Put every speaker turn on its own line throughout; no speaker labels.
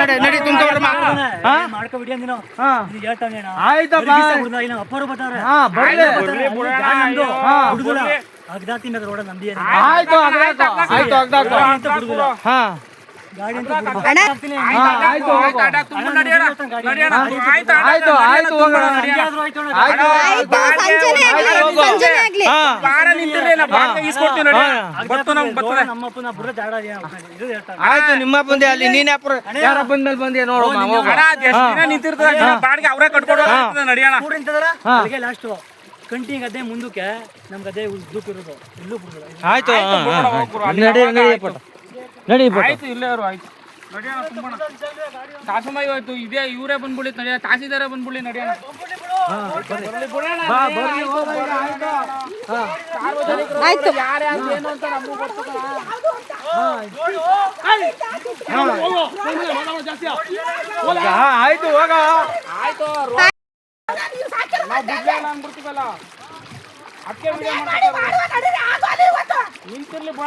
ನಡಿ ನಡಿ ತುಂಬ್ಕೊಂಡ್ರೆ ಮಾ ಹಾ?
ಮಾಡ್ಕೊಬಿಡಿ
ಹಾ.
ಇದು ಹೇಳ್ತಾನೆ ಅಣ್ಣ.
ಆಯ್ತಪ್ಪ. ಹಾ ಬರ್ಲಿ. ಆಯ್ತು ಆಯ್ತು. ಹಾ. ಆಯ್ತು ಬಂದೆ ಅಲ್ಲಿ ನೀನ್ ಯಾರ ಯಾರ ಬಂದ್ಮೇಲೆ ಬಂದೆ ನೋಡು
ಬಾಡಿಗೆ ಅವರೇ ಕಟ್ಕೊಡೋ ನಡಿಯೋಣ.
ಲಾಸ್ಟ್ ಕಂಟಿ ಗದ್ದೆ ಮುಂದಕ್ಕೆ ನಮ್ ಗದ್ದೆ ಇಲ್ಲೂ ಬಿಡುದಿಲ್ಲ
ಆಯ್ತು. ನಡಿ
ಆಯ್ತು ಇಲ್ಲೇ ಅವರು ಆಯ್ತು. ನಡಿಯೋಣ ತುಂಬೋಣ. ತಾಸಮಾಯಿ ಹೋಯ್ತು ಇದೇ ಇವರೇ ಬಂದ್ಬಿಡಿ ನಡೆಯ ತಾಸಿದಾರೆ ಬಂದ್ಬಿಡಿ ನಡಿಯೋಣ
ಆಯ್ತು? ಹಾ.
ಆಯ್ತು.
ಹೋಗ
ಆಯ್ತು ನಾವು ಬಿಡ್ಲೇನ ಅಂದ್ಬಿಡ್ತೀವಲ್ಲ. ಅದಕ್ಕೆ ವಿಡಿಯೋ ನಿಂತಿರ್ಲಿ ಬಾ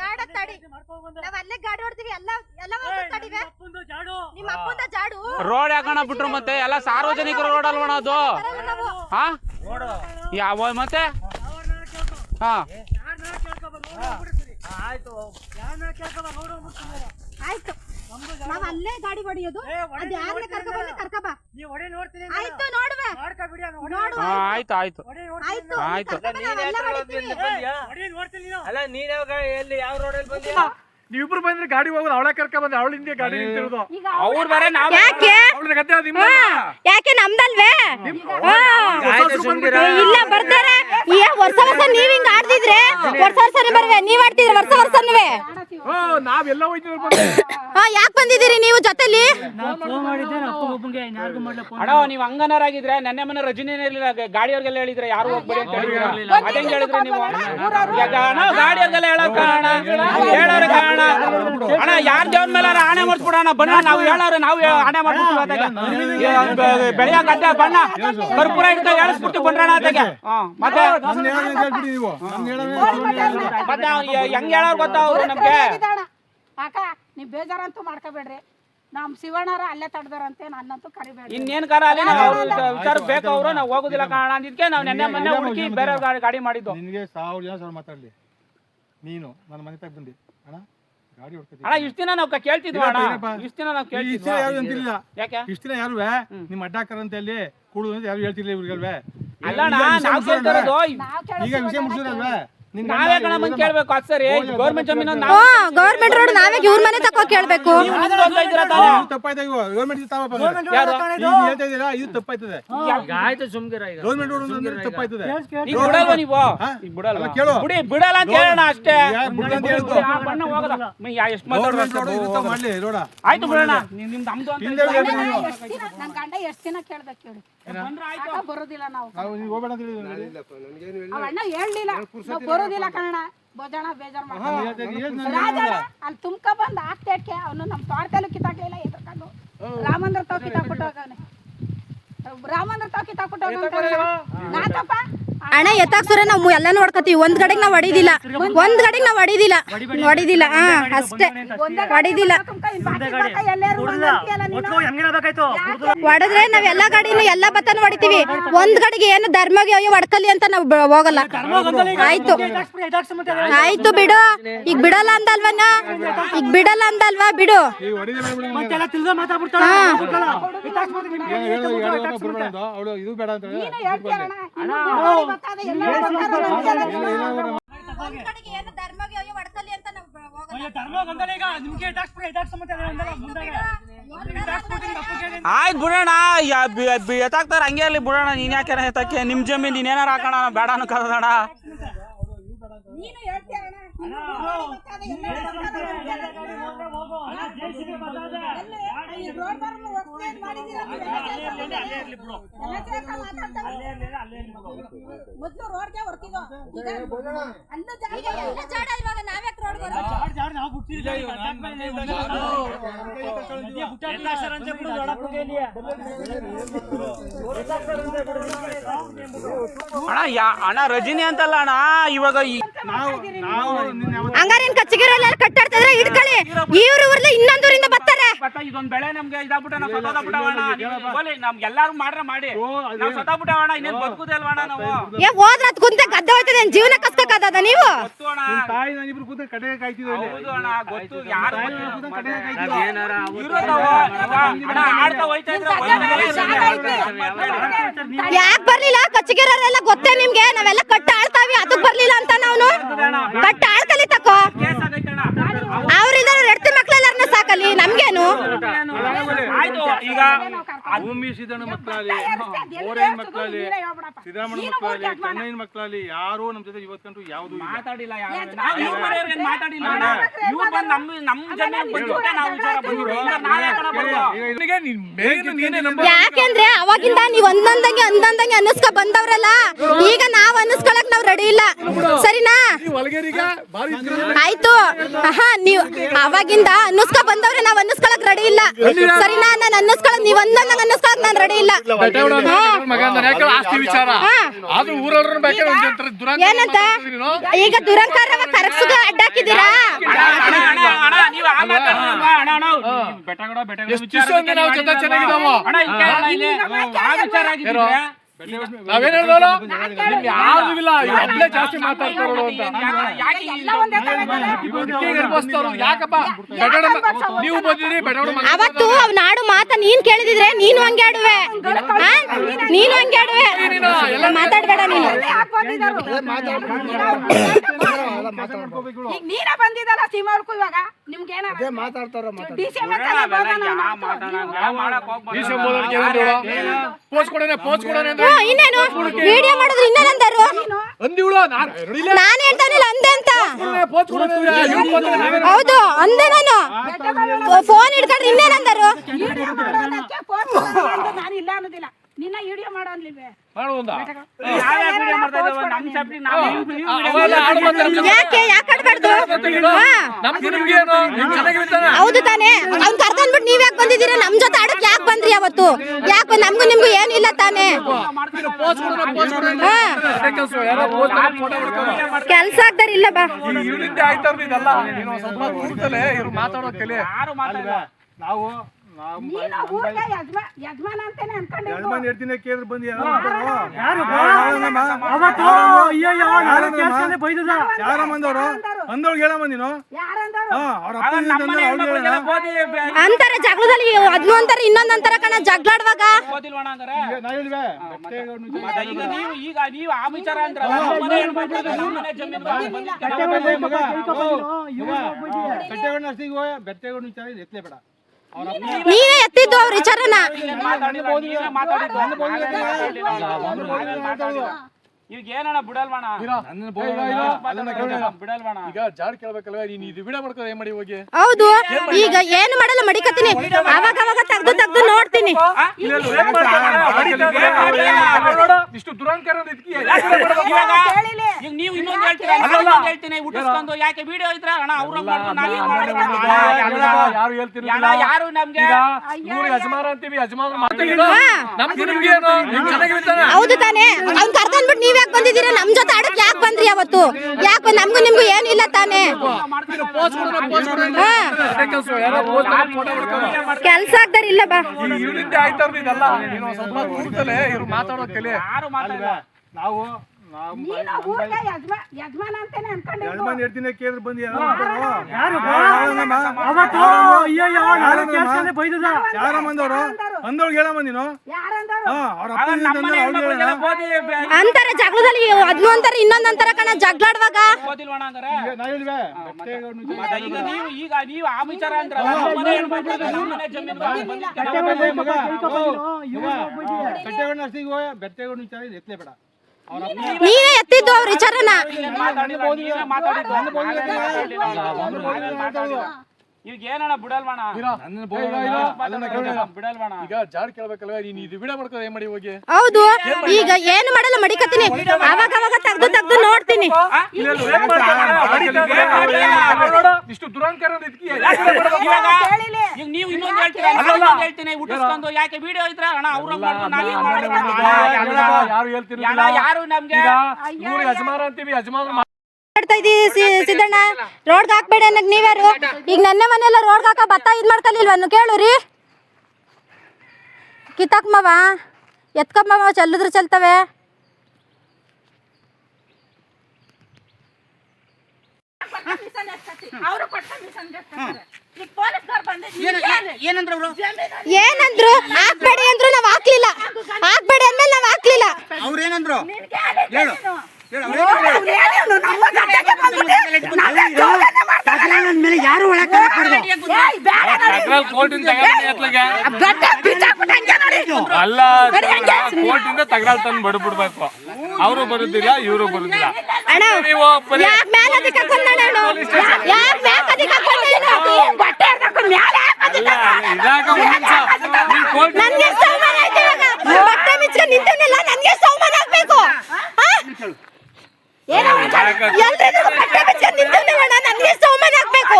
ಜಾಡ ತಡಿ. ನಾವ್ ಅಲ್ಲೇ ಗಾಡಿ ಹೊಡ್ತೀವಿ ಎಲ್ಲ ಎಲ್ಲ ತಡಿವೆ. ನಿಮ್ಮ ಅಪ್ಪಂದ ಜಾಡು.
ರೋಡ್ ಯಾಕಣ ಬಿಟ್ರು ಮತ್ತೆ? ಎಲ್ಲ ಸಾರ್ವಜನಿಕರ ರೋಡ್ ಅಲ್ವಣ ಅದು ಹಾ? ಯಾವ ಮತ್ತೆ? ಹಾ.
ಆಯ್ತು.
ನಾವ್ ಅಲ್ಲೇ ಗಾಡಿ ಹೊಡಿಯೋದು.
ಕರ್ಕಬಾ ಹೊಡಿ,
ಅದ್ ಯಾರನ್ನ
ನೋಡ್ತೀನಿ
ಕರ್ಕ ಬಂದ್ರೆ ಕರ್ಕ ಬಾ
ನೀವು ಹೊಡೆ ನೋಡ್ತೀನಿ
ಆಯ್ತು ನೋಡು
ಆಯ್ತು.
ಅಲ್ಲ ನೀನ್ ಯಾವ ಎಲ್ಲಿ ಯಾವ ರೋಡಲ್ಲಿ ಬಂದಿಲ್ಲ
ನೀವಿಬ್ರು ಬಂದ್ರೆ ಗಾಡಿ ಹೋಗೋದು ಅವಳ ಕರ್ಕ ಬಂದ್ರೆ ಅವಳ ಹಿಂದೆ ಗಾಡಿ ನಿಂತಿರೋದು.
ಅವ್ರು ಬೇರೆ ನಾವ್
ಯಾಕೆ?
ಅವಳ ಗದ್ದೆ ಅದು ನಿಮ್ಮ
ಯಾಕೆ ನಮ್ದಲ್ವೇ? ಹಾ.
ಆಯ್ತು ಸುಮ್ನಿರ.
ಇಲ್ಲ ಬರ್ತಾರೆ? ಈ ವರ್ಷ ವರ್ಷ ನೀವ್ ಹಿಂಗ್ ಆಡ್ತಿದ್ರೆ ವರ್ಷ ವರ್ಷನೇ ಬರ್ವೆ. ನೀವ್ ಆಡ್ತಿದ್ರೆ ವರ್ಷ
ವರ್ಷನೂ ನಾವೆಲ್ಲ
ಹಾ ಯಾಕೆ ಬಂದಿದ್ದೀರಿ ನೀವು ಜೊತೆಲಿ
ನಾನು ಫೋನ್ ಮಾಡಿದ್ದೆ ನಮ್ಮ ಅಪ್ಪ ಒಬ್ಬಂಗೆ ಯಾರಿಗೂ ಮಾಡ್ಲ ಫೋನ್
ಅಣ್ಣ ನೀವ್ ಹಂಗನರಾಗಿದ್ರೆ ನೆನ್ನೆ ಮನೆ ರಜನಿನೇ ಗಾಡಿ ಗಾಡಿಯವ್ರಿಗೆಲ್ಲ ಹೇಳಿದ್ರೆ ಯಾರು ಹೋಗ್ಬೇಡಿ ಅಂತ ಹೇಳಿದ್ರು ಅದಂಗ್ ಹೇಳಿದ್ರಿ ನೀವು ಈಗ ಅಣ್ಣ ಗಾಡಿಯವ್ರಿಗೆಲ್ಲ ಹೇಳೋರ ಕಾರಣ ಅಣ್ಣ ಯಾರ ದೇವ್ರ ಮೇಲೆ ಆಣೆ ಮಾಡ್ಸ್ಬಿಡೋಣ ಬಣ್ಣ ನಾವು ಹೇಳೋರು ನಾವು ಆಣೆ ಮಾಡ್ಬಿಡ್ತೀವಿ ಅದಾಗೆ ಬೆಳೆಯ ಗದ್ದೆ ಬಣ್ಣ ಕರ್ಪೂರ ಹಿಡ್ಕೊಂಡು ಹೇಳಿಸ್ಬಿಟ್ಟು ಬಂದ್ರಣ ಅದಾಗೆ ಹಾ ಮತ್ತೆ ಮತ್ತೆ ಹೆಂಗ್ ಹೇಳೋರ್ ಗೊತ್ತಾ ಅವ್ರು ನಮ್ಗೆ
ಅಕ್ಕ ನೀವ್ ಬೇಜಾರಂತೂ ಮಾಡ್ಕೋಬೇಡ್ರಿ. ನಮ್ ಶಿವಣ್ಣರ ಅಲ್ಲೇ ತಡ್ದಾರಂತೆ ನನ್ನಂತೂ ಕರಿಬೇಡ್ರಿ.
ಇನ್ನೇನ್ ಕಾರ ಅಲ್ಲಿ ನಾವು ವಿಚಾರ ಬೇಕು ಅವ್ರು ನಾವು ಹೋಗುದಿಲ್ಲ ಕಾರಣ ಅಂದಿದ್ಕೆ ನಾವು ನೆನ್ನೆ ಮೊನ್ನೆ ಹುಡುಕಿ ಬೇರೆ ಗಾಡಿ ಗಾಡಿ ಮಾಡಿದ್ದು.
ನಿನಗೆ ಸಾವಿರ ಜನ ಸಾವಿರ ಮಾತಾಡ್ಲಿ. ನೀನು ನನ್ನ ಮನೆ ತಗ ಬಂದಿ. ಅಣ್ಣ ಗಾಡಿ ಹೊಡ್ಕೊತೀನಿ.
ಅಣ್ಣ ಇಷ್ಟ ದಿನ ನಾವು ಕೇಳ್ತಿದ್ವಿ ಅಣ್ಣ? ಇಷ್ಟ ದಿನ ನಾವು
ಕೇಳ್ತಿದ್ವಿ ಇಷ್ಟ ಯಾರು ಅಂತಿಲ್ಲ
ಯಾಕೆ?
ಇಷ್ಟ ದಿನ ಯಾರು ನಿಮ್ಮ ಅಡ್ಡಾಕರ ಅಂತ ಅಲ್ಲಿ ಕುಡುದು ಅಂತ ಯಾರು ಹೇಳ್ತಿರ್ಲಿಲ್ಲ ಇವ್ರಿಗಲ್ವೇ?
ಅಲ್ಲ ಅಣ್ಣ ನಾವು ಕೇಳ್ತಿರೋದು
ಈಗ ವಿಷಯ ಮುಗಿಸಿದ್ರಲ್ವೇ
ನಾವೇ ಕಣ ಬಂದ್ ಕೇಳ್ಬೇಕು ಅದ್ ಸರಿ ಗೌರ್ಮೆಂಟ್ ಜಮೀನು ನಾವು
ಗೌರ್ಮೆಂಟ್ ರೋಡ್ ನಾವೇ ಇವ್ರ ಮನೆ ತಕೋ ಕೇಳ್ಬೇಕು?
ಇದು ತಪ್ಪಾಯ್ತಾ ಇವು ಗೌರ್ಮೆಂಟ್ ತಾವಪ್ಪ
ಯಾರು?
ನೀನ್ ಹೇಳ್ತಾ ಇದೀರಾ ಇದು ತಪ್ಪಾಯ್ತದೆ.
ಈಗ ಆಯ್ತು ಸುಮ್ಗಿರ ಈಗ.
ಗೌರ್ಮೆಂಟ್ ರೋಡ್ ಅಂದ್ರೆ ತಪ್ಪಾಯ್ತದೆ.
ಈಗ ಬಿಡಲ್ವಾ ನೀವು?
ಹಾ?
ಈಗ ಬಿಡಲ್ವಾ?
ಕೇಳು.
ಬಿಡಿ ಬಿಡಲ್ಲ ಅಂತ ಹೇಳೋಣ ಅಷ್ಟೇ. ಬಣ್ಣ ಹೋಗಲ್ಲ. ಯಾ- ಎಷ್ಟ್ ಹೋಗಲ್ಲ.
ಮಾಡ್ಲಿ ರೋಡ.
ಆಯ್ತು ಬಿಡೋಣ. ನಿಮ್- ನಿಮ್ದು ನಮ್ದು ಅಂತ
ಗಂಡ ಎಷ್ಟು ದಿನ ಕೇಳು.
ಬಂದ್ರೆ ಆಯ್ತು.
ಬರೋದಿಲ್ಲ ನಾವು.
ಹೋಗ್ಬೇಡ ಅಂತ
ಅಣ್ಣ ಹೇಳ್ಲಿಲ್ಲ. ಬರೋದಿಲ್ಲ ಕನ್ನಡ. ಭೋಜನ ಬೇಜಾರ್ ಮಾಡ್ಕೊಂಡ್ ರಾಜಣ್ಣ ಅಲ್ಲಿ ತುಮ್ಕ ಬಂದ್ ಆಗ್ತೇಕೆ ಅವನು ನಮ್ ತೋಟದಲ್ಲೂ ಕಿತ್ತಾಕ್ಲಿಲ್ಲ ಎದ್ರಕೊಂಡು ರಾಮಂದ್ರ ತಾವ್ ಕಿತ್ತಾಕ್ಬಿಟ್ಟು ಹೋಗವ್ನೆ. ರಾಮಂದ್ರ ತಾವ್ ಕಿತ್ತಾಕ್ಬಿಟ್ಟು ಹೋಗವ್ನೆ ನಾತಪ್ಪ?
ಅಣ್ಣ ಎತ್ತಾಕ್ಸೂರ ನಾವು ಎಲ್ಲ ನೋಡ್ಕೋತೀವಿ. ಒಂದ್ ಕಡೆಗೆ ನಾವ್ ಹೊಡಿದಿಲ್ಲ. ಒಂದ್ ಕಡೆಗೆ ನಾವ್ ಹೊಡಿದಿಲ್ಲ. ಹೊಡಿದಿಲ್ಲ. ಹಾ ಅಷ್ಟೇ. ಹೊಡಿದಿಲ್ಲ. ಹೊಡೆದ್ರೆ ನಾವ್ ಎಲ್ಲಾ ಗಾಡಿನು ಎಲ್ಲಾ ಬತ್ತನು ಹೊಡಿತೀವಿ. ಒಂದ್ ಗಡಿಗೆ ಏನು ಧರ್ಮಗೆ ಅಯ್ಯೋ ಹೊಡ್ಕಲಿ ಅಂತ ನಾವು ಹೋಗಲ್ಲ. ಆಯ್ತು. ಆಯ್ತು ಬಿಡು. ಈಗ ಬಿಡಲ್ಲ ಅಂದಲ್ವನ ಈಗ ಬಿಡಲ್ಲ ಅಂದಲ್ವಾ? ಬಿಡು.
ಈ
ಒಂದ್ ಏನು ಧರ್ಮಗೆ ಅಯ್ಯೋ ಹೊಡ್ಕಲಿ ಅಂತ ನಾವ್ ಹೋಗಲ್ಲ.
ಇದಾಕ್ಸಮಂತ ಅಂದಲ್ಲ ಮುಂದಾಗ
ಆಯ್ತು ಬಿಡೋಣ ಎತ್ತಾಕ್ತಾರೆ ಹಂಗೆ ಅಲ್ಲಿ ಬಿಡೋಣ ನೀನ್ ಯಾಕೆ ಎತ್ತಕ್ಕೆ ನಿಮ್ ಜಮೀನ್ ನೀನ್ ಏನಾರ ಹಾಕೋಣ ಬೇಡ ಅನ್ಕೋದಣ
ನೀನು ಹೇಳ್ತೀಯ ಅಣ್ಣ? ಮೊದ್ಲು ರೋಡ್ಗೆ ಹೊರ್ತಿದ್ದೋ ಈಗ ಅಲ್ಲೂ ಜಾಗ ಇಲ್ಲ.
ಎಲ್ಲ ಜಾಡ ಇರುವಾಗ ನಾವ್ಯಾಕ್ ರೋಡ್ ಬರೋದು
ಅಣ್ಣ ರಜಿನಿ ಅಣ್ಣ ರಜನಿ ಅಂತಲ್ಲ ಅಣ್ಣ ಇವಾಗ
ಹಂಗಾರೇನ್ ಕಚ್ಚಗಿರೋಲ್ಲ ಕಟ್ಟಾಡ್ತಿದ್ರೆ ಇಡ್ಕೊಳ್ಳಿ
ಈ ಇದೊಂದ್ ಬೆಳೆ ನಮ್ಗೆ ಇದಾಗ್ಬಿಟ್ಟ ನಾವು ಸತ್ತೋಗ್ಬಿಟ್ಟವಣ್ಣ ಬೋಲಿ ನಮ್ಗೆ ಎಲ್ಲಾರು ಮಾಡ್ರ ಮಾಡಿ. ನಾವು ಸತ್ತೋಗ್ಬಿಟ್ಟವಣ್ಣ ಇನ್ನೇನ್ ಬದುಕುದೇ ನಾವು.
ಏ ಹೋದ್ರ ಅದ್ ಕುಂತೆ ಗದ್ದೆ ಹೋಯ್ತದೆ ಜೀವನ ಕಸ್ಕಕ್ಕದ ನೀವು?
ಗೊತ್ತು ಅಣ್ಣ
ತಾಯಿ ಕಾಯ್ತಿದ್ವಿ
ಹೌದು ಅಣ್ಣ ಯಾರು
ಯಾಕ್ ಬರ್ಲಿಲ್ಲ? ಕಚ್ಚಗಿರೋರೆಲ್ಲ ಗೊತ್ತೇ ನಿಮ್ಗೆ? ನಾವೆಲ್ಲ ಕಟ್ಟ ಆಳ್ತಾವಿ ಅದಕ್ ಬರ್ಲಿಲ್ಲ ಅಂತ ನಾವು ಕಟ್ಟ ಆಳ್ಕಲಿ ತಕೋ. ಮಕ್ಳೆಲ್ಲಾರನ್ನ ನಮ್ಗೇನು?
ಆಯ್ತು ಈಗ
ಭೂಮಿ ಸಿದ್ದಣ್ಣ ಮಕ್ಕಳಲ್ಲಿ ಓರೇನ್ ಮಕ್ಕಳಲ್ಲಿ. ಸಿದ್ದರಾಮಯ್ಯ ಮಕ್ಕಳಲ್ಲಿ ಚೆನ್ನೈನ ಮಕ್ಕಳಲ್ಲಿ ಯಾರು ಜೊತೆ ಇವತ್ತಂತೂ ಯಾವುದು
ಮಾತಾಡಿಲ್ಲ ಮಾತಾಡಿಲ್ಲ. ಇವ್ರು ಬಂದು ನಾವು ವಿಚಾರ
ಯಾಕೆಂದ್ರೆ ಅವಾಗಿಂದ ನೀವ್ ಒಂದೊಂದಂಗೆ ಒಂದೊಂದಂಗೆ ಅನ್ನಿಸ್ಕೊ ಬಂದವ್ರಲ್ಲ ಈಗ ನಾವ್ ಅನ್ನಿಸ್ಕೊಳಕ್ ನಾವ್ ರೆಡಿ ಇಲ್ಲ. ಸರಿನಾ? ಆಯ್ತು. ಆಹಾ ನೀವ್ ಅವಾಗಿಂದ ಅನ್ನಿಸ್ಕೊ ಬಂದವ್ರೆ ನಾವ್ ಅನ್ನಿಸ್ಕೊಳಕ್ ರೆಡಿ ಇಲ್ಲ ಸರಿನಾ ನಾನ್ ಅನ್ನಿಸ್ಕೊಳಕ್ ನೀವ್ ನನ್ನ ಅನ್ನಿಸ್ಕೊಳಕ್ ನಾನ್ ರೆಡಿ ಇಲ್ಲ ಏನಂತ ಈಗ ದುರಂಕಾರ ಕರಗ್ಸುಗ ಅಡ್ಡಾಕಿದ್ದೀರಾ
ಚೆನ್ನಾಗಿದ್ದಾವ? ಜಾಸ್ತಿ ಮಾತಾಡ್ತಾರೋ ಅಂತ. ಯಾಕಪ್ಪ? ನೀವು
ಅವತ್ತು ಅವ್ ನಾಡು ಮಾತ ನೀನ್ ಕೇಳಿದಿದ್ರೆ ನೀನು ಹಂಗೆ ಆಡುವೆ. ನೀನು ಹಂಗೆ ಆಡುವೆ. ಮಾತಾಡ್ಬೇಡ ನೀನು?
ಈಗ ನೀನೇ ಬಂದಿದ್ದಲ್ಲ ಇವಾಗ? ನಿಮ್ಗೆ ಏನಾರ ಡಿ ಸಿ ಎಂ
ಬೇಡ, ಅವೆಲ್ಲ ಯಾವ ಮಾತಾಡಂಗ, ಯಾವ ಮಾಡಕ್ ಹೋಗ್ಬೇಡ.
ಪೋಸ್ ಕೊಡೋಣ ಪೋಸ್ ಕೊಡೋಣ ಅಂದ್ರೆ
ಇನ್ನೇನು? ವಿಡಿಯೋ ಮಾಡಿದ್ರು ಇನ್ನೇನಂತಾರು
ಅಂದಿವಳು ನಾನು?
ಹೇಳ್ತಾನಿಲ್ಲ ಅಂದೆ ಅಂತ. ಹೌದು ಅಂದೆ ನಾನು. ಫೋನ್ ಹಿಡ್ಕೊಂಡ್ರೆ
ಇನ್ನೇನಂತಾರು ನಾನು ಇಲ್ಲ ಅನ್ನೋದಿಲ್ಲ. ನಿನ್ನ ವಿಡಿಯೋ ಮಾಡೋ ಅನ್ಲಿಲ್ವೇ
ಮಾಡುವಂದ
ಯಾಕೆ ಯಾಕೆ ಹೌದು ತಾನೇ ಅವ್ನ್ ಕರ್ಕೊಂಡ್ಬಿಟ್ಟು ನೀವ್ ಯಾಕೆ ಬಂದಿದ್ದೀರಾ ನಮ್ ಜೊತೆ ಆಡಕ್ ಯಾಕೆ ಬಂದ್ರಿ ಅವತ್ತು ಯಾಕೆ ನಮ್ಗೂ ನಿಮ್ಗೂ ಏನಿಲ್ಲ ತಾನೇ
ಕೆಲ್ಸ
ಆಗ್ದಾರ ಇಲ್ಲ ಬಾ
ಮಾತಾಡೋ
ಯಾರು
ನಾವು ನಾವು
ನೀನು ಊರಿಗೆ ಯಜಮಾ ಯಜಮಾನ ಅಂತಾನೆ ಅನ್ಕೊಂಡಿದ್ದು
ಯಜಮಾನ್ ಹೇಳ್ತೀನಿ ಕೇಳಿದ್ರೆ ಬಂದು ಯಾರು ಅಂತಾರೋ?
ಯಾರು
ಯಾರಮ್ಮ?
ಅವತ್ತು ಅಯ್ಯಯ್ಯೋ ನಾನು ಕೇಳ್ಸ್ಕೊಂಡೆ ಬೈದದ
ಯಾರಮ್ಮ ಅಂದವ್ರು ಅಂದವ್ಳಿಗೆ ಹೇಳಮ್ಮ ನೀನು
ಯಾರಂದವರು
ಹಾ ಅವ್ರ
ಆಗ
ಅಪ್ಪ
ನಮ್ಮ ಮನೆ
ಅವ್ಳಿಗೆ
ಹೆಣ್ಮಕ್ಳಿಗೆಲ್ಲ
ಹೇಳೋಣ
ಗೋಧಿ ಬೆ-
ಅಂತಾರೆ ಜಗಳದಲ್ಲಿ ಅದ್ನು ಅಂತಾರೆ ಇನ್ನೊಂದ್ ಅಂತಾರ ಕಣ ಜಗಳಾಡುವಾಗ
ಈಗ ನೀವು ಆ ಅಂದ್ರೆ
ಬೆಟ್ಟೇಗೌಡ ವಿಚಾರ ಎತ್ತಲೇ ಬೇಡ
ನೀನೇ ಎತ್ತಿದ್ದು ಅವ್ರ ವಿಚಾರನ
ನಾವೇನ್ ಈಗ ಏನಣ್ಣ ಬಿಡಲ್ವಣ
ನನ್ನ ಬೋಳು ಅದನ್ನ
ಬಿಡಲ್ವಣ
ಈಗ ಜಾಡ್ ಕೇಳ್ಬೇಕಲ್ವ? ನೀನ್ ಇದು ವಿಡಿಯೋ ಮಾಡ್ಕೊಂಡು ಏನ್ ಮಾಡಿ ಹೋಗಿ?
ಹೌದು. ಈಗ ಏನು ಮಾಡಲ್ಲ ಮಡಿಕತ್ತೀನಿ. ಅವಾಗ ಅವಾಗ ತೆಗ್ದು ತೆಗ್ದು ನೋಡ್ತೀನಿ.
ಇಷ್ಟು ದುರಂಕಾರ ಇದಕ್ಕೆ
ಇವಾಗ ಈಗ ನೀವು ಇನ್ನೊಂದು ಹೇಳ್ತೀರಾ? ಇನ್ನೊಂದು ಹೇಳ್ತೀನಿ. ಯಾಕೆ ವಿಡಿಯೋ ಇದ್ರ? ಅಣ್ಣ ಅವ್ರ
ಯಾರು
ಯಾರು ನಮ್ಗೆ?
ಈಗ ಇವ್ರು ಯಜಮಾನ ಅಂತೀವಿ ಯಜಮಾನ
ಹೌದು ತಾನೇ. ಅವ್ನ್ ಕರ್ಕೊಂಡ್ಬಿಟ್ಟು ನೀವ್ ಯಾಕೆ ಬಂದಿದ್ದೀರಾ? ನಮ್ ಜೊತೆ ಆಡಕ್ ಯಾಕೆ ಬಂದ್ರಿ ಅವತ್ತು? ಯಾಕೆ ನಮ್ಗೂ ನಿಮ್ಗೂ ಏನಿಲ್ಲ ತಾನೇ?
ಕೆಲ್ಸ
ಆಗ್ದಾರ ಇಲ್ಲ ಬಾ.
ನಾವು ಯಾರು?
ಯಾರು
ಯಾರಮ್ಮ?
ಅವತ್ತು
ಅಂತಾರೆ ಜಗಳದಲ್ಲಿ ಅದ್ನು ಅಂತಾರೆ ಇನ್ನೊಂದ್ ಅಂತಾರ ಕಣ ಜಗಳಾಡುವಾಗ
ನೀವೇ
ಎತ್ತಿದ್ದು ಅವ್ರ ವಿಚಾರನ?
ಈಗ ಏನಣ್ಣ ಬಿಡಲ್ವಣ
ನನ್ನ ಬೋಯ್ ಈಗ
ಬಿಡಲ್ವಣ
ಈಗ ಜಾಡ್ ಕೇಳ್ಬೇಕಲ್ವ? ನೀನ್ ಇದು ವಿಡಿಯೋ ಏನ್ ಮಾಡಿ ಹೋಗಿ?
ಹೌದು. ಈಗ ಏನು ಮಾಡಲ್ಲ ಮಡಿಕತ್ತೀನಿ. ಅವಾಗ ಅವಾಗ ತೆಗ್ದು ತೆಗ್ದು ನೋಡ್ತೀನಿ.
ಇಷ್ಟು ದುರಂಕಾರ
ಈಗ ನೀವು ಇನ್ನೊಂದು ಹೇಳ್ತೀರಾ? ನಾನು ಇನ್ನೊಂದು ಹೇಳ್ತೀನಿ. ಹುಟ್ಟಿಸ್ಕೊಂಡು ಯಾಕೆ ವಿಡಿಯೋ ಇದ್ರ? ಅಣ್ಣ ಅವ್ರ
ಯಾರು ಹೇಳ್ತಿರ್ಲಿಲ್ಲ
ಯಾರು ನಮ್ಗೆ?
ಯಜಮಾನ ಅಂತೀವಿ ಯಜಮಾನ
ಮಾಡ್ತಾ ಇದೀವಿ ಸಿದ್ದಣ್ಣ? ರೋಡ್ ಹಾಕ್ಬೇಡಿ ಅನ್ನಕ್ ನೀವ್ಯಾರು? ಈಗ ನನ್ನ ಮನೆಯಲ್ಲ ರೋಡ್ ಹಾಕ ಭತ್ತ ಇದ್ ಮಾಡ್ಕಲಿಲ್ವನು ಕೇಳುರಿ ಕಿತ್ತಾಕ್ಮವ ಎತ್ಕಮ್ಮವ ಚೆಲ್ಲಿದ್ರೆ ಚೆಲ್ತವೆ.
ಏನಂದ್ರ?
ಹಾಕ್ಬೇಡಿ ಅಂದ್ರು ನಾವ್ ಹಾಕ್ಲಿಲ್ಲ. ಹಾಕ್ಬೇಡಿ ಅಂದ್ಮೇಲೆ ನಾವ್ ಹಾಕ್ಲಿಲ್ಲ.
ಅವ್ರೇನಂದ್ರು?
ಹೇಳು.
ಮೇಲೆ ಯಾರು ಒಳಗೆ
ಅಲ್ಲ ಕೋರ್ಟಿಂದ ತಗರಾಲ್ ತಂದು ಬಡ್ಬಿಡ್ಬೇಕು. ಅವರು ಬರುದಿಲ್ಲ ಇವರು ಬರುದಿಲ್ಲ. ನೀವು
ಮೇಲ್ ಅದಕ್ಕೆ ಹಾಕೊಂಡಣ್ಣ?
ಅಲ್ಲ ಇದಾಗ ಒಂದ್ ನಿಮಿಷ ನೀನ್ ಕೋರ್ಟ್
ನನ್ಗೆ ಎಷ್ಟ್ ಅವಮಾನ ಆಯ್ತು ಇವಾಗ ಬಟ್ಟೆ ಮಿಚ್ಕೊಂಡ್ ನಿಂತವನೆಲ್ಲ ನನ್ಗೆ ಎಷ್ಟ್ ಅವಮಾನ ಆಗ್ಬೇಕು ಆ? ಏನೋ ಎಲ್ರಿಗೂ ಬಟ್ಟೆ ಮಿಚ್ಕೊಂಡ್ ನಿಂತವನಲ್ಲ ನನ್ಗೆ ಎಷ್ಟ್ ಅವಮಾನ ಆಗ್ಬೇಕು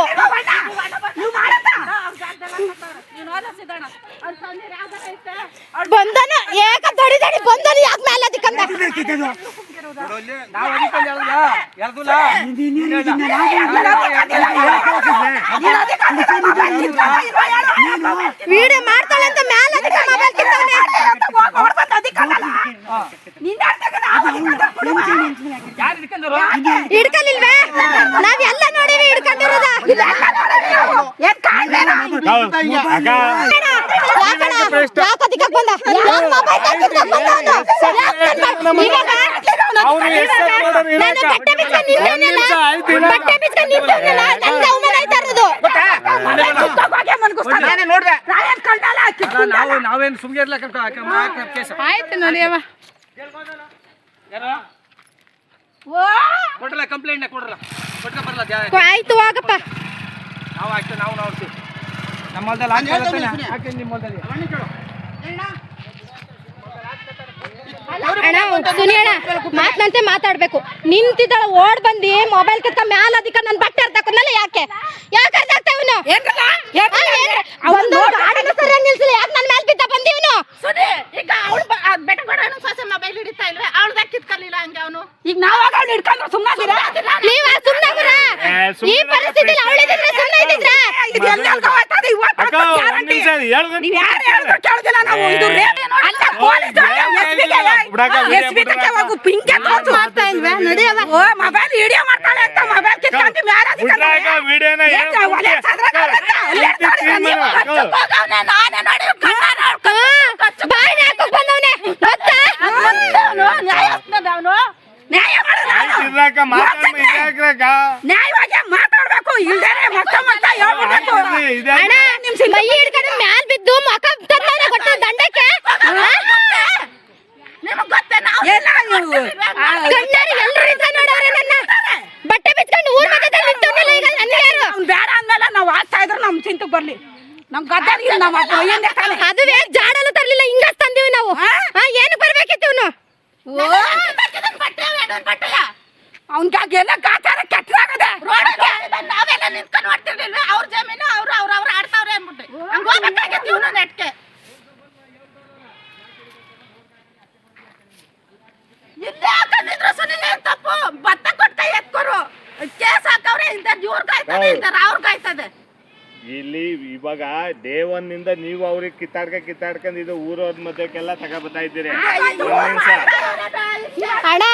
ಬಂದನ ಏಕ ದೊಡಿ ದೊಡಿ ಬಂದನ ಯಾಕೆ ಮೇಲೆ ಅದಕ್ಕಂದ ವಿಡಿಯೋ ಮಾಡ್ತಾಳೆ ಅಂತ ಮೇಲೆ ಅದಕ್ಕೆ ಮೊಬೈಲ್ ಕಿತ್ತವನೆ ಹಿಡ್ಕಲಿಲ್ವೇ ನಾವ್ ಎಲ್ಲ ನೋಡಿವಿ ಹಿಡ್ಕೊಂಡಿರೋದ ಯಾಕದಿಕ್ಕ ಬಂದ ಯಾಕ್ ಮೊಬೈಲ್ ಕಿತ್ಕೊಂಡ್ ಬಂದ ಅವ್ನು? ಯಾಕ್ ನನ್ ಮಗ- ಇವಾಗ
ಅವ್ನು ಎಷ್ಟ್ ಹೊತ್ತು ನೋಡೋರು ಇರಾಕ?
ನಾನು ಬಟ್ಟೆ ಬಿಚ್ಕೊಂಡ್ ನಿಂತವ್ನಲ್ಲ,
ಒಂದ್ ನಿಮಿಷ ಆಯ್ತು ಇರಾಕ.
ಬಟ್ಟೆ ಬಿಚ್ಕೊಂಡ್ ನಿಂತವ್ನಲ್ಲ, ಇರೋದು
ನಾವು ನಾವೇನ್ ಸುಮ್ಗೆ ಇರ್ಲಕ್ಕ ಕೇಸ್
ಆಯ್ತು ನೋಡಿ ಅವ
ಕೊಡ್ರಲ್ಲ ಕಂಪ್ಲೇಂಟ್ ಕೊಡ್ರಲ್ಲ. ಕೊಟ್ಕ ಬರಲ್ಲ
ಆಯ್ತು ಹೋಗಪ್ಪ
ನಾವು ಆಗ್ತೇವೆ ನಾವು ನೋಡ್ತೀವಿ. ನಮ್ಮ ಹೊಲದಲ್ಲಿ ಹಾಕಿ ನಿಮ್ಮ ಹೊಲದಲ್ಲಿ
ಅಣ್ಣ ಸುನಿ ಅಣ್ಣ ಮಾತ್ನಂತೆ ಮಾತಾಡ್ಬೇಕು. ನಿಂತಿದ್ದಾಳ ಓಡ್ ಬಂದಿ ಮೊಬೈಲ್ ಕಿತ್ತ ಮ್ಯಾಲ ಅದಕ್ಕೆ ನನ್ ಬಟ್ಟೆ ಅರ್ಧಾಕೊಂಡಲ್ಲ ಯಾಕೆ? ಯಾಕೆ ಅರ್ಧಾಕ್ತ ಇವನು? ಗಾಡಿನ ಸರಿಯಾಗಿ ನಿಲ್ಸಿಲ್ಲ ಯಾಕೆ ನನ್ನ ಮ್ಯಾಲ ಬಿದ್ದ ಬಂದಿ ಇವನು?
ಸುನಿ ಈಗ ಅವಳು ಬೆಟ್ಟಗೌಡ ಸೊಸೆ ಮೊಬೈಲ್ ಹಿಡಿತಾ ಇಲ್ವೇ? ಅವಳ್ದಾಗ ಕಿತ್ಕಲಿಲ್ಲ ಹಂಗೆ ಅವನು? ಈಗ ನಾವು ಅವ್ಳು ಹಿಡ್ಕೊಂಡ್ರು? ಸುಮ್ಮನೆ
ನೀವ ಗುರ ಈ ಪರಿಸ್ಥಿತಿಲಿ ಅವಳಿದ್ರೆ ಸುಮ್ನೆ ಇದ್ದಿದ್ರ?
ಅಕ್ಕ ಒಂದ್ ನಿಮಿಷ ಹೇಳ್ದೆ
ನೀವ್ ಯಾರು ಹೇಳಿದ್ರು ಕೇಳೋದಿಲ್ಲ ನಾವು? ಇದು ರೇಟ್ ಏನೋ ಅಲ್ಲ ಪೊಲೀಸ್
ಬಿಡಾಕ ವಿಡಿಯೋ
ಹೋಗು ಪಿಂಕೆ ತೋರ್ಸು.
ಮಾಡ್ತಾ ಇಲ್ವೇ?
ಓ ಮೊಬೈಲ್ ವಿಡಿಯೋ ಮಾಡ್ತಾಳೆ ಅಂತ ಮೊಬೈಲ್
ವಿಡಿಯೋನ
ಏನ್ ಒಲೆ ಅಂತ ಅಲ್ಲೇ ನೋಡಿದ್ರೆ ನೀವು ಹಚ್ಚಕ್ ಹೋಗವ್ನೆ, ನಾನೇ ನೋಡಿ ಕಣ್ಣಾರ
ಬಾಯಿನ ಹಾಕಕ್ ಬಂದವನೆ. ಗೊತ್ತಾ?
ಅವನು ನ್ಯಾಯಸ್ಥಾನದವನು ನ್ಯಾಯ
ಮಾತಾಡ ಇದ್ರಾಕ
ನ್ಯಾಯವಾಗಿ ಮಾತಾಡ್ಬೇಕು ಇಲ್ದೇ ಮೊತ್ತ ಮೊತ್ತ ಹೇಳ್ಬಿಡ್ಬೇಕು
ಇದೆ
ಅಣ್ಣ ಮೈ ಹಿಡ್ಕೊಂಡು ಮ್ಯಾಲ್ ಬಿದ್ದು ಮಕ ತಂದವನೆ ಗೊತ್ತ ದಂಡಕ್ಕೆ
ನಿಮಗ್ ಗೊತ್ತೇ ನಾವು ಎಲ್ಲ
ಕಣ್ಣಾರಿ ಎಲ್ರು ನಿಂತ ನೋಡವ್ರೆ ನನ್ನ ಬಟ್ಟೆ ಬಿಚ್ಕೊಂಡು ಊರ್ ಮಧ್ಯದಲ್ಲಿ ನಿಂತವನಲ್ಲ ಈಗ ನನ್ಗೆ ಯಾರು
ಅವ್ನು ಬೇಡ ಅಂದ್ಮೇಲೆ ನಾವು ಆಗ್ತಾ ಇದ್ರು ನಮ್ ಚಿಂತಕ್ ಬರ್ಲಿ ನಮ್ ಗದ್ದಲಿಗೆ ನಮ್ಮ ಒಯ್ಯಂದೆ ತಾನೆ
ಅದುವೇ ಜಾಡಲು ತರಲಿಲ್ಲ ಹಿಂಗ ತಂದಿವಿ ನಾವು ಏನು ಬರ್ಬೇಕಿತ್ತು ಇವನು
ಅವ್ನ್ಗಾಗ ಎಲ್ಲ ಗಾಚಾರ ಕೆಟ್ಟದಾಗದೆ ನಾವೆಲ್ಲ ನಿಂತ್ಕೊಂಡು ನೋಡ್ತಿರ್ಲಿಲ್ಲ ಅವ್ರ ಜಮೀನು ಅವ್ರು ಅವ್ರ ಆಡ್ತಾವ್ರೆ ಅಂದ್ಬಿಟ್ಟು ಹಂಗ ಹೋಗ್ಬೇಕಾಗಿತ್ತು ಇವನು ನೆಟ್ಕೆ ಇಲ್ಲೇ ತಪ್ಪು ಭತ್ತ ಕೊಟ್ಟ ಎತ್ಕೊರು ಕೇಸ್ ಹಾಕವ್ರೆ ಇಂತ ಇವ್ರಿಗಾಯ್ತದೆ ಇಂತ ಅವ್ರಿಗಾಯ್ತದೆ
ಇಲ್ಲಿ ಇವಾಗ ಡೇ ಒನ್ನಿಂದ ನೀವು ಅವ್ರಿಗೆ ಕಿತ್ತಾಡ್ಕ ಕಿತ್ತಾಡ್ಕೊಂಡು ಇದು ಊರವ್ರ ಮಧ್ಯಕ್ಕೆಲ್ಲ ಬರ್ತಾ ಇದ್ದೀರಿ.
ಅಣ್ಣ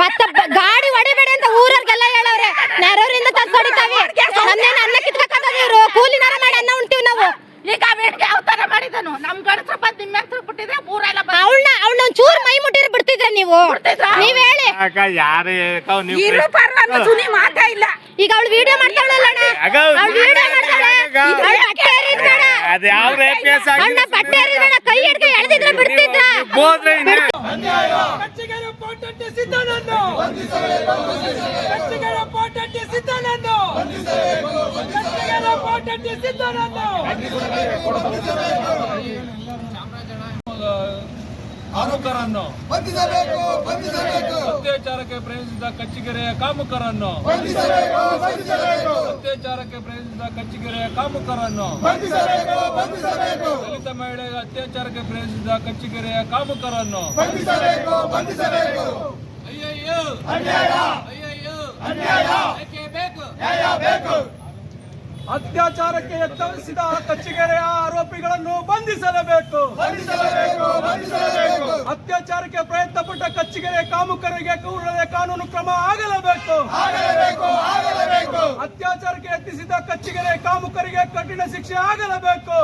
ಭತ್ತ ಗಾಡಿ ಹೊಡಿಬೇಡಿ ಅಂತ ಊರವ್ರಿಗೆಲ್ಲ ಹೇಳವ್ರೆ. ನೆರವರಿಂದ ತಂದು ಹೊಡಿತಾವೆ. ನನ್ನೇನು ಅನ್ನ ಕಿತ್ಬೇಕಾದ ಇವ್ರು ಕೂಲಿನಾರ ಮಾಡಿ ಅನ್ನ ಉಣ್ತೀವಿ ನಾವು
ಈಗ ಅವನಿಗೆ ಯಾವ ತರ ಮಾಡಿದನು? ನಮ್ ಗಂಡಸ್ರು ಬಂದ್ ನಿಮ್ಮ ಹೆಸರು ಬಿಟ್ಟಿದ್ರೆ ಊರೆಲ್ಲ ಬಂದ್
ಅವಳನ್ನ ಅವಳನ್ನ ಒಂಚೂರು ಮೈ ಮುಟ್ಟಿರ್ ಬಿಡ್ತಿದ್ರ ನೀವು?
ಬಿಡ್ತಿದ್ರಾ?
ನೀವ್ ಹೇಳಿ.
ಅಕ್ಕ ಯಾರು ಹೇಳ್ತಾವ್ ನೀವು
ಇರು ಪರ್ವ ಸುನಿ ಮಾತೇ ಇಲ್ಲ.
ಈಗ ಅವಳು ವಿಡಿಯೋ ಮಾಡ್ತಾವಳಲ್ಲ ಅಣ್ಣ? ಅವಳು ವಿಡಿಯೋ ಮಾಡ್ತಾಳೆ?
ಆಗ
ಅವ್ಳ್ ಬಟ್ಟೆ ಹರಿದ್ ಬೇಡ
ಅದ್ಯಾವ ರೇಪ್ ಕೇಸ್
ಅಣ್ಣ ಬಟ್ಟೆ ಹರಿದ್ರೆ ಕೈ ಹಿಡ್ಕ ಎಳ್ದಿದ್ರೆ ಬಿಡ್ತಿದ್ರ?
ಹೋದ್ರೆ
ಕಚ್ಚಿಗೆರೆ ಪೋಟಟ್ಟಿ ಸಿದ್ದನನ್ನು ಕಚ್ಚಿಗೆರೆ ಪೋಟಟ್ಟಿ ಸಿದ್ದನನ್ನು ಕಚ್ಚಿಗೆರೆ ಪೋಟಟ್ಟಿ ಸಿದ್ದನನ್ನು
ಕಾಮುಕರನ್ನು ಅತ್ಯಾಚಾರಕ್ಕೆ ಪ್ರಯತ್ನಿಸಿದ ಕಚ್ಚಿಗೆರೆಯ ಕಾಮುಕರನ್ನು ಅತ್ಯಾಚಾರಕ್ಕೆ ಪ್ರಯತ್ನಿಸಿದ ಕಚ್ಚಿಗೆರೆಯ ಕಾಮುಕರನ್ನು ದಲಿತ ಮಹಿಳೆಗೆ ಅತ್ಯಾಚಾರಕ್ಕೆ ಪ್ರಯತ್ನಿಸಿದ ಕಚ್ಚಿಗೆರೆಯ ಕಾಮುಕರನ್ನು ಅಯ್ಯಯ್ಯೋ ಅಯ್ಯಯ್ಯೋ ಏಕೆ ಬೇಕು. ಅತ್ಯಾಚಾರಕ್ಕೆ ಯತ್ನಿಸಿದ ಕಚ್ಚಿಗೆರೆಯ ಆರೋಪಿಗಳನ್ನು ಬಂಧಿಸಲೇಬೇಕು. ಅತ್ಯಾಚಾರಕ್ಕೆ ಪ್ರಯತ್ನ ಪಟ್ಟ ಕಚ್ಚಿಗೆರೆ ಕಾಮುಕರಿಗೆ ಕೂಡಲೇ ಕಾನೂನು ಕ್ರಮ ಆಗಲೇಬೇಕು. ಅತ್ಯಾಚಾರಕ್ಕೆ ಯತ್ನಿಸಿದ ಕಚ್ಚಿಗೆರೆ ಕಾಮುಕರಿಗೆ ಕಠಿಣ ಶಿಕ್ಷೆ ಆಗಲೇಬೇಕು